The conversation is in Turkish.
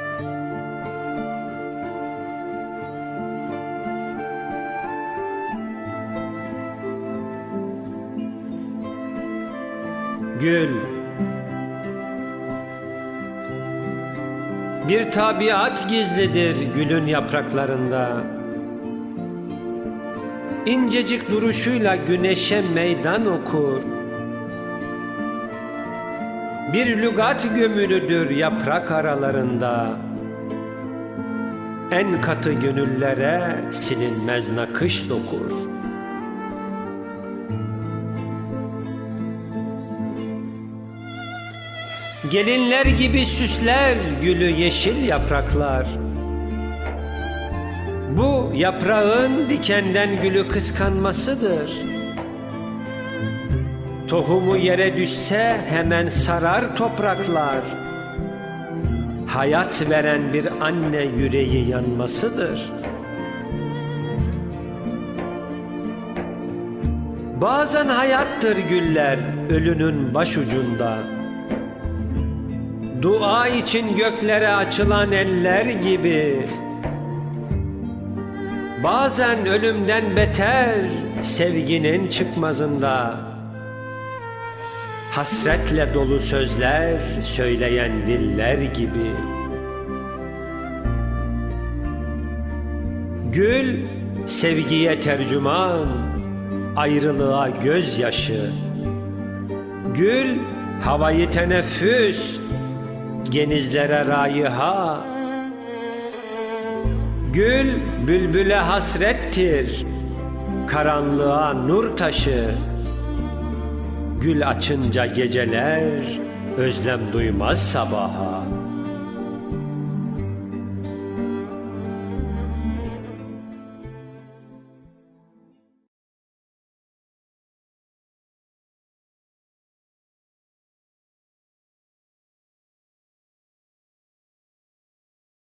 Gül. Bir tabiat gizlidir gülün yapraklarında. İncecik duruşuyla güneşe meydan okur Bir lügat gömülüdür yaprak aralarında En katı gönüllere silinmez nakış dokur Gelinler gibi süsler gülü yeşil yapraklar. Bu yaprağın dikenden gülü kıskanmasıdır. Tohumu yere düşse hemen sarar topraklar. Hayat veren bir anne yüreği yanmasıdır. Bazen hayattır güller ölünün başucunda. Dua için göklere açılan eller gibi Bazen ölümden beter sevginin çıkmazında Hasretle dolu sözler söyleyen diller gibi. Gül sevgiye tercüman Ayrılığa gözyaşı. Gül havayı teneffüs genizlere rayıha Gül bülbüle hasrettir Karanlığa nur taşı Gül açınca geceler Özlem duymaz sabaha